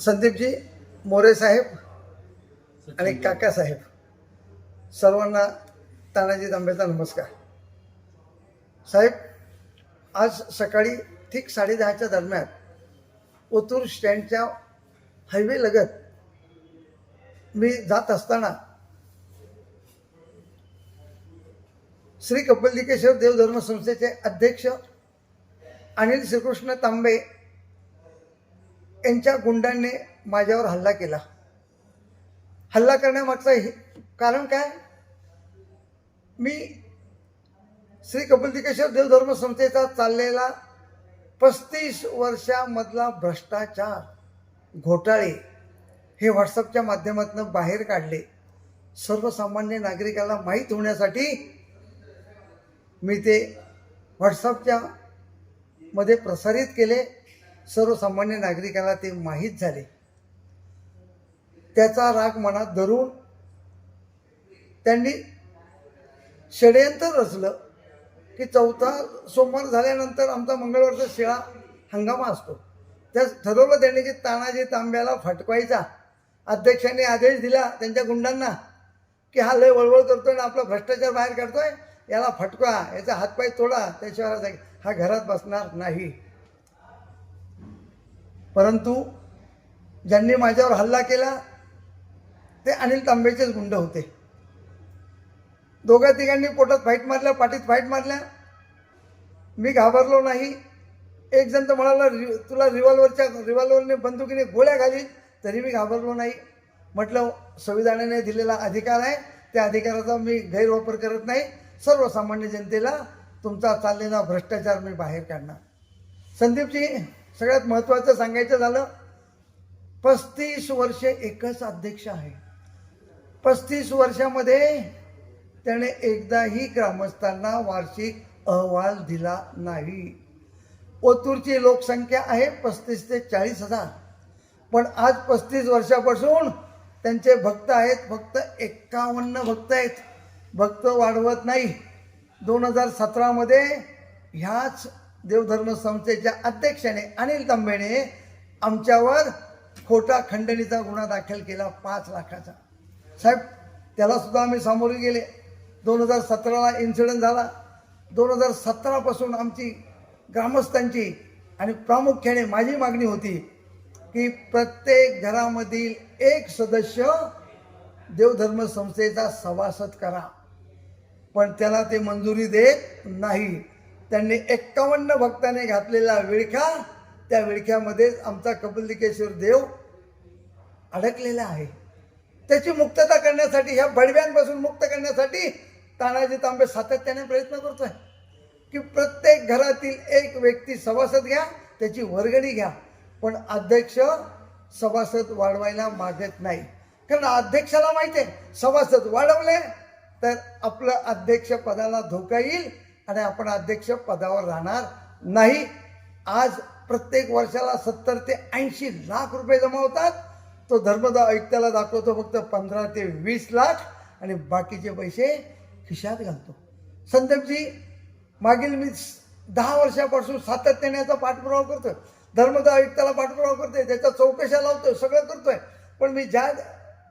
संदीपजी मोरे साहेब आणि काकासाहेब सर्वांना तानाजी तांबेचा नमस्कार. साहेब आज सकाळी ठीक साडेदहाच्या दरम्यान ओतूर स्टँडच्या हायवे लगत मी जात असताना श्री कपिलदिकेश्वर देवधर्म संस्थेचे अध्यक्ष अनिल श्रीकृष्ण तांबे यांच्या गुंडांनी माझ्यावर हल्ला केला. हल्ला करण्यामागचं हे कारण काय? मी श्री कपिलदिकेश्वर देवधर्म संस्थेचा चाललेला पस्तीस वर्षामधला भ्रष्टाचार घोटाळे हे व्हॉट्सअपच्या माध्यमातून बाहेर काढले. सर्वसामान्य नागरिकाला माहीत होण्यासाठी मी ते व्हॉट्सअपच्या मध्ये प्रसारित केले. सर्वसामान्य नागरिकाला ते माहीत झाले. त्याचा राग मनात धरून त्यांनी षडयंत्र रचलं की चौथा सोमवार झाल्यानंतर आमचा मंगळवारचा शिळा हंगामा असतो. त्यास ठरवलं त्यांनी की तानाजी तांब्याला फटकवायचा. अध्यक्षांनी आदेश दिला त्यांच्या गुंडांना की हा लय वळवळ करतोय आणि आपला भ्रष्टाचार बाहेर काढतोय याला फटका याचा हातपाय तोडा त्याशिवाय हा हा घरात बसणार नाही. परंतु ज्यांनी माझ्यावर हल्ला केला ते अनिल तांबेचेच गुंड होते. दोघा तिघांनी पोटात फाईट मारल्या पाठीत फाईट मारल्या. मी घाबरलो नाही. एक जण तर म्हणाला "रि- तुला रिव्हॉल्वरच्या रिव्हॉल्वरने बंदुकीने गोळ्या घाली तरी मी घाबरलो नाही. म्हटलं संविधानाने दिलेला अधिकार आहे. त्या अधिकाराचा मी गैरवापर करत नाही. सर्वसामान्य जनतेला तुमचा चाललेला भ्रष्टाचार मी बाहेर काढणार. संदीपजी सगळ्यात महत्त्वाचं सांगायचं झालं पस्तीस वर्षे एकच अध्यक्ष आहे. पस्तीस वर्षामध्ये त्याने एकदाही ग्रामस्थांना वार्षिक अहवाल दिला नाही. ओतूरची लोकसंख्या आहे पस्तीस ते चाळीस हजार. पण आज पस्तीस वर्षापासून त्यांचे भक्त आहेत फक्त एक्कावन्न भक्त आहेत. भक्त वाढवत नाही. दोन हजार सतरामध्ये ह्याच देवधर्म संस्थेच्या अध्यक्षाने अनिल तांबेने आमच्यावर खोटा खंडणीचा गुन्हा दाखल केला पाच लाखाचा. साहेब त्यालासुद्धा आम्ही सामोरे गेले. दोन हजार सतराला इन्सिडंट झाला. दोन हजार सतरापासून आमची ग्रामस्थांची आणि प्रामुख्याने माझी मागणी होती की प्रत्येक घरामधील एक सदस्य देवधर्म संस्थेचा सभासद करा. पण त्याला ते मंजुरी देत नाही. त्यांनी एक्कावन्न भक्ताने घातलेला विळखा त्या विळख्यामध्येच आमचा कपिलदिकेश्वर देव अडकलेला आहे. त्याची मुक्तता करण्यासाठी ह्या बडव्यांपासून मुक्त करण्यासाठी तानाजी तांबे सातत्याने प्रयत्न करतोय. की प्रत्येक घरातील एक व्यक्ती सभासद घ्या त्याची वर्गणी घ्या. पण अध्यक्ष सभासद वाढवायला मागत नाही. कारण अध्यक्षाला माहिती आहे सभासद वाढवले तर आपलं अध्यक्ष पदाला धोका येईल. आणि आपण अध्यक्ष पदावर राहणार नाही. आज प्रत्येक वर्षाला सत्तर ते ऐंशी लाख रुपये जमा होतात. तो धर्मदा आयुक्ताला दाखवतो फक्त पंधरा ते वीस लाख आणि बाकीचे पैसे खिशात घालतो. संदीपजी मागील मी दहा वर्षापासून सातत्याने याचा पाठपुरावा करतोय. धर्मदा आयुक्ताला पाठपुरावा करतोय. त्याच्या चौकशा लावतोय सगळं करतोय. पण मी ज्या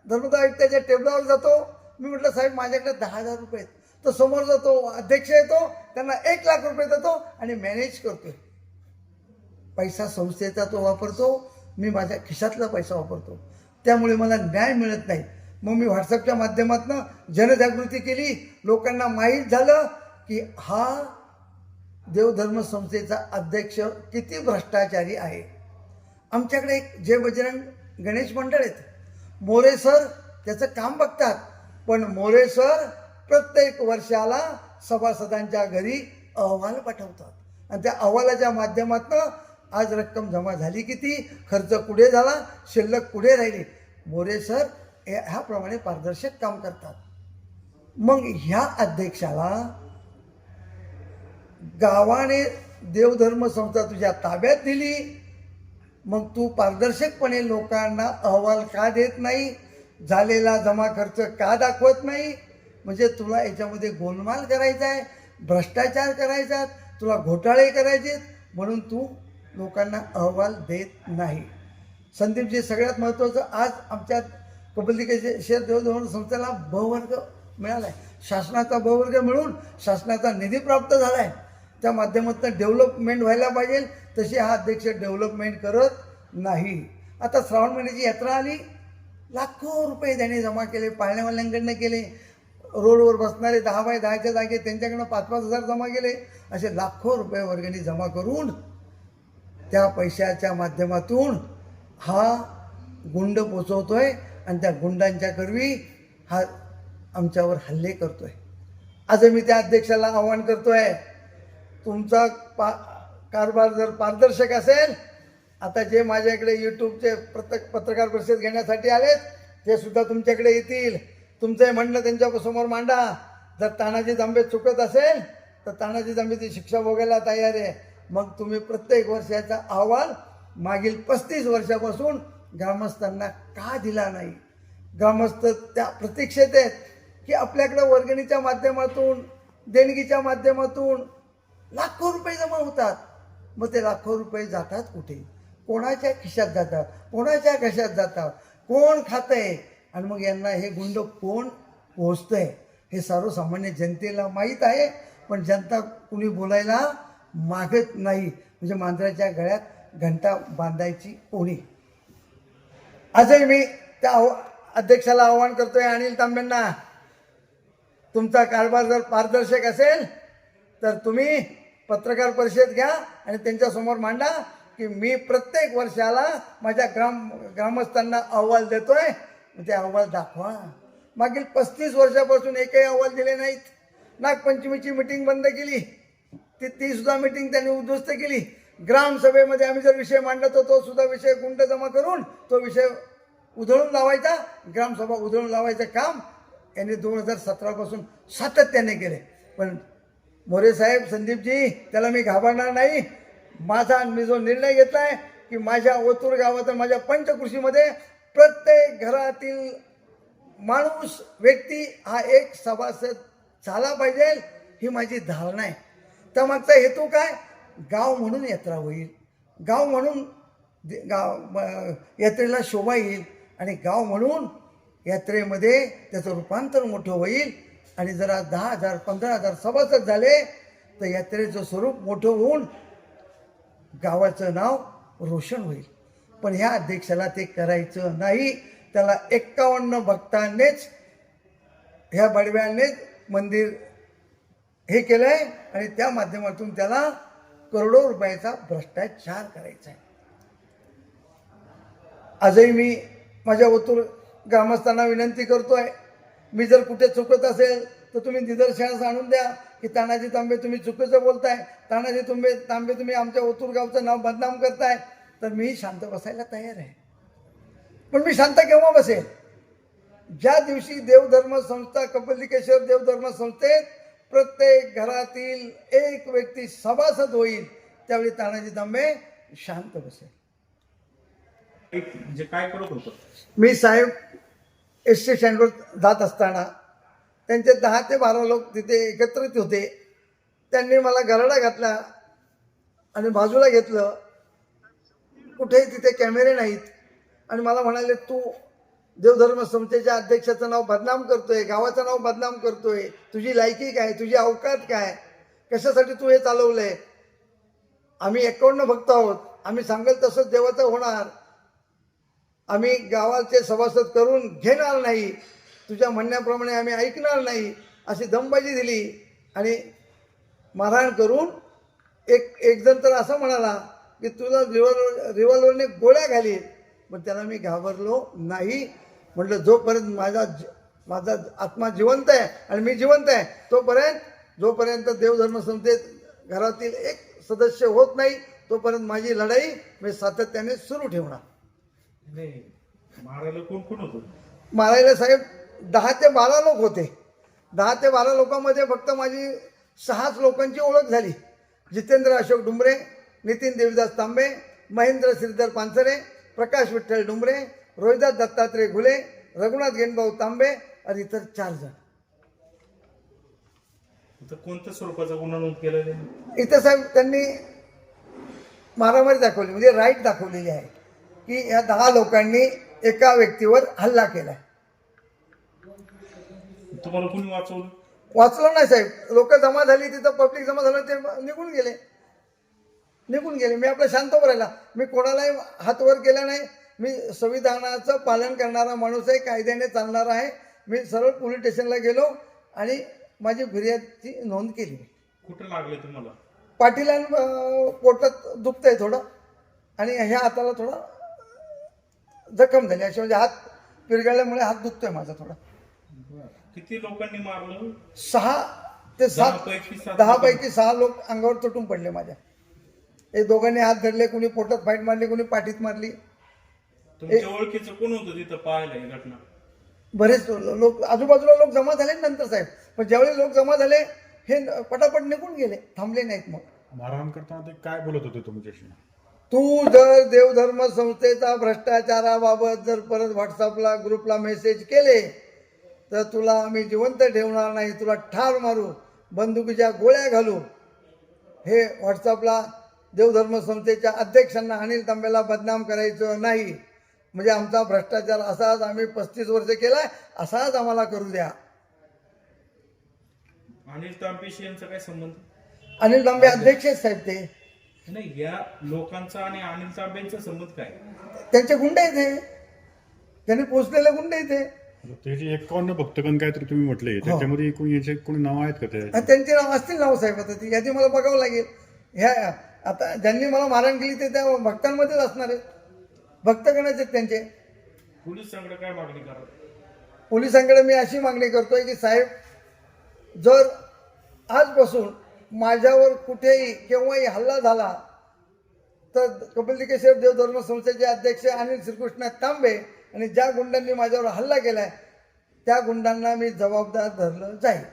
धर्मदा आयुक्ताच्या टेबलावर जातो मी म्हटलं साहेब माझ्याकडे दहा हजार रुपये आहेत. तो समोर जातो अध्यक्ष येतो त्यांना एक लाख रुपये देतो आणि मॅनेज करतोय. पैसा संस्थेचा तो वापरतो मी माझ्या खिशातला पैसा वापरतो. त्यामुळे मला न्याय मिळत नाही. मग मी व्हॉट्सअपच्या माध्यमातून जनजागृती केली. लोकांना माहीत झालं की हा देवधर्म संस्थेचा अध्यक्ष किती भ्रष्टाचारी आहे. आमच्याकडे एक जय बजरंग गणेश मंडळ आहेत. मोरे सर त्याचं काम बघतात. पण मोरे सर प्रत्येक वर्षाला सभासदांच्या घरी अहवाल पाठवतात. आणि त्या अहवालाच्या माध्यमातून आज रक्कम जमा झाली किती? खर्च कुठे झाला? शिल्लक कुठे राहिली? मोरे सर ह्याप्रमाणे पारदर्शक काम करतात. मग ह्या अध्यक्षाला गावाने देवधर्म संस्था तुझ्या ताब्यात दिली. मग तू पारदर्शकपणे लोकांना अहवाल का देत नाही? झालेला जमा खर्च का दाखवत नाही? म्हणजे तुला याच्यामध्ये गोलमाल करायचा आहे भ्रष्टाचार करायचा तुला घोटाळे करायचे म्हणून तू लोकांना अहवाल देत नाही. संदीपजी सगळ्यात महत्त्वाचं आज आमच्या कबड्डी शेअर देवधर्म संस्थेला बहुवर्ग मिळाला आहे शासनाचा बहुवर्ग मिळून शासनाचा निधी प्राप्त झाला आहे त्या माध्यमातून डेव्हलपमेंट व्हायला पाहिजे तशी हा अध्यक्ष डेव्हलपमेंट करत नाही. आता श्रावण महिन्याची यात्रा आली. लाखो रुपये त्याने जमा केले पाळण्यावाल्यांकडनं केले. रोडवर बसणारे दहा बाय दहाच्या जागे त्यांच्याकडनं पाच पाच हजार जमा केले. असे लाखो रुपये वर्गणी जमा करून त्या पैशाच्या माध्यमातून हा गुंड पोचवतोय आणि त्या गुंडांच्या करवी हा आमच्यावर हल्ले करतोय. आज मी त्या अध्यक्षाला आवाहन करतोय तुमचा पा कारभार जर पारदर्शक असेल आता जे माझ्याकडे यूट्यूबचे प्रत्येक पत्रकार परिषद घेण्यासाठी आलेत ते सुद्धा तुमच्याकडे येतील. तुमचं हे म्हणणं त्यांच्यासमोर मांडा. जर तानाजी जांबे चुकत असेल तर तानाजी जांबेची शिक्षा भोगायला तयार आहे. मग तुम्ही प्रत्येक वर्षाचा अहवाल मागील पस्तीस वर्षापासून ग्रामस्थांना का दिला नाही? ग्रामस्थ त्या प्रतीक्षेत आहेत की आपल्याकडं वर्गणीच्या माध्यमातून देणगीच्या माध्यमातून लाखो रुपये जमा होतात. मग ते लाखो रुपये जातात कुठे? कोणाच्या खिशात जातात? कोणाच्या घशात जातात? कोण खातंय? आणि मग यांना हे गुंड कोण पोहोचतंय हे सर्वसामान्य जनतेला माहीत आहे पण जनता कुणी बोलायला मागत नाही. म्हणजे मांजराच्या गळ्यात घंटा बांधायची कोणी आजही मी त्या आव- अध्यक्षाला आवाहन करतोय. अनिल तांबेंना तुमचा कारभार जर पारदर्शक असेल तर तुम्ही पत्रकार परिषद घ्या आणि त्यांच्यासमोर मांडा की मी प्रत्येक वर्षाला माझ्या ग्राम ग्रामस्थांना अहवाल देतोय. ते अहवाल दाखवा. मागील पस्तीस वर्षापासून एकही अहवाल दिले नाहीत. नागपंचमीची मिटिंग बंद केली. ती ती सुद्धा मिटिंग त्यांनी उद्ध्वस्त केली. ग्रामसभेमध्ये आम्ही जर विषय मांडतो तो सुद्धा विषय गुंड जमा करून तो विषय उधळून लावायचा. ग्रामसभा उधळून लावायचं काम यांनी दोन हजार सतरापासून सातत्याने केले. पण मोरे साहेब संदीपजी त्याला मी घाबरणार नाही. माझा मी जो निर्णय घेतला आहे की माझ्या ओतूर गावात माझ्या पंचकृषीमध्ये प्रत्येक घरातील माणूस व्यक्ती हा एक सभासद झाला पाहिजे ही माझी धारणा आहे. तर मागचा हेतू काय? गाव म्हणून यात्रा होईल. गाव म्हणून दे- गाव यात्रेला शोभा येईल आणि गाव म्हणून यात्रेमध्ये त्याचं रूपांतर मोठं होईल. आणि जरा दहा हजार पंधरा हजार सभासद झाले तर यात्रेचं स्वरूप मोठं होऊन गावाचं नाव रोशन होईल. पण ह्या अध्यक्षाला ते करायचं नाही. त्याला एक्कावन्न भक्तांनीच ह्या बडव्यांनीच मंदिर हे केलं आहे आणि त्या माध्यमातून त्याला करोडो रुपयाचा भ्रष्टाचार करायचा आहे. आजही मी माझ्या ओतूर ग्रामस्थांना विनंती करतो आहे मी जर कुठे चुकत असेल तर तुम्ही निदर्शनास आणून द्या की तानाजी तांबे तुम्ही चुकीचं बोलताय. तानाजी तुंबे तांबे तुम्ही आमच्या ओतूर गावचं नाव बदनाम करताय. तर मी शांत बसायला तयार आहे. पण मी शांत केव्हा बसेल? ज्या दिवशी देवधर्म संस्था कपलिकेश्वर देवधर्म संस्थेत प्रत्येक घरातील एक व्यक्ती सभासद होईल त्यावेळी तानाजी तांबे शांत बसेल. एक म्हणजे काय करत होतं? मी साहेब एस स्टँडवर जात असताना त्यांचे दहा ते बारा लोक तिथे एकत्रित होते. त्यांनी मला गरडा घातला आणि बाजूला घेतलं. कुठेही तिथे कॅमेरे नाहीत. आणि मला म्हणाले तू देवधर्म संस्थेच्या अध्यक्षाचं नाव बदनाम करतोय गावाचं नाव बदनाम करतोय. तुझी लायकी काय? तुझी अवकात काय? कशासाठी तू हे चालवलंय? आम्ही एकावन्न भक्त आहोत. आम्ही सांगेल तसंच देवाचं होणार. आम्ही गावाचे सभासद करून घेणार नाही. तुझ्या म्हणण्याप्रमाणे आम्ही ऐकणार नाही अशी दमबाजी दिली. आणि मारहाण करून एक एक जण तर असं म्हणाला की तुला रिव्हॉल्वर रिव्हॉल्वरने गोळ्या घालील पण त्याला मी घाबरलो नाही. म्हटलं जोपर्यंत माझा माझा आत्मा जिवंत आहे आणि मी जिवंत आहे तोपर्यंत जोपर्यंत देवधर्म संस्थेत घरातील एक सदस्य होत नाही तोपर्यंत माझी लढाई मी सातत्याने सुरू ठेवणार. नाही मारायला कोण कोण होतं? मारायला साहेब दहा ते बारा लोक होते. दहा ते बारा लोकांमध्ये फक्त माझी सहाच लोकांची ओळख झाली. जितेंद्र अशोक डुंबरे नितीन देवीदास तांबे महेंद्र श्रीधर पानसरे प्रकाश विठ्ठल डुंबरे रोहिदास दत्तात्रय घुले रघुनाथ गेनभाऊ तांबे आणि इतर चार जण कोणत्या स्वरूपाचा गुन्हा नोंद केला त्यांनी इथं साहेब त्यांनी मारामारी दाखवली म्हणजे राईट दाखवलेली आहे की या दहा लोकांनी एका व्यक्तीवर हल्ला केलाय तुम्हाला कोणी वाचवलं वाचलं नाही साहेब लोक जमा झाली तिथं पब्लिक जमा झालं ते निघून गेले निघून गेले. मी आपलं शांत राहिला. मी कोणालाही हात वर केला नाही. मी संविधानाचं पालन करणारा माणूस आहे कायद्याने चालणारा आहे. मी सरळ पोलीस स्टेशनला गेलो आणि माझी फिर्यादची नोंद केली. कुठं लागले तुम्हाला? पाठीला अं, पोटात दुखतंय थोडं आणि ह्या हाताला थोडा जखम झाली. अशी म्हणजे हात पिरगळल्यामुळे हात दुखतोय माझा थोडा. किती लोकांनी मारलं? सहा ते सात दहा पैकी सहा लोक अंगावर तुटून पडले माझ्या. हे दोघांनी हात धरले कुणी पोटात फाईट मारली कुणी पाठीत मारली. तुमच्या ओळखीचं कोण होतं तिथं पाहायला ही घटना? बरेच लोक आजूबाजूला लोक जमा झाले नंतर साहेब. पण ज्यावेळी लोक जमा झाले हे पटापट निघून गेले थांबले नाहीत मग. मारहाण करताना ते काय बोलत होते तुमच्याशी तू जर देवधर्म संस्थेचा भ्रष्टाचाराबाबत जर परत व्हॉट्सअपला ग्रुपला मेसेज केले तर तुला आम्ही जिवंत ठेवणार नाही तुला ठार मारू बंदुकीच्या गोळ्या घालू. हे व्हॉट्सअपला देवधर्म संस्थेच्या अध्यक्षांना अनिल तांब्याला बदनाम करायचं नाही. म्हणजे आमचा भ्रष्टाचार असाच आम्ही पस्तीस वर्ष केलाय असाच आम्हाला करू द्या. अनिल तांपेशी यांचा काय संबंध? अनिल तांबे अध्यक्ष आहेत साहेब ते. नाही या लोकांचा आणि अनिल तांबेंचा संबंध काय? त्यांचे गुंडे आहेत हे. त्यांनी पोचलेले गुंडे आहेत हे. ते जे एकावन्न भक्तगण काहीतरी तुम्ही म्हटले. त्याच्यामध्ये कोणी याचे कोणी नाव आहेत का त्यांचे नाव असतील नाव साहेब आता ती यादी मला बघावं लागेल. ह्या आता ज्यांनी मला मारण केली ते त्या भक्तांमध्येच असणार आहेत. भक्तगणच आहेत त्यांचे? पोलिसांकडे काय मागणी करा पोलिसांकडे मी अशी मागणी करतोय की साहेब जर आजपासून माझ्यावर कुठेही केव्हाही हल्ला झाला तर कपिलकेश्वर देव धर्म संस्थेचे अध्यक्ष अनिल श्रीकृष्ण तांबे आणि ज्या गुंडांनी माझ्यावर हल्ला केलाय त्या गुंडांना मी जबाबदार धरलं जाईल.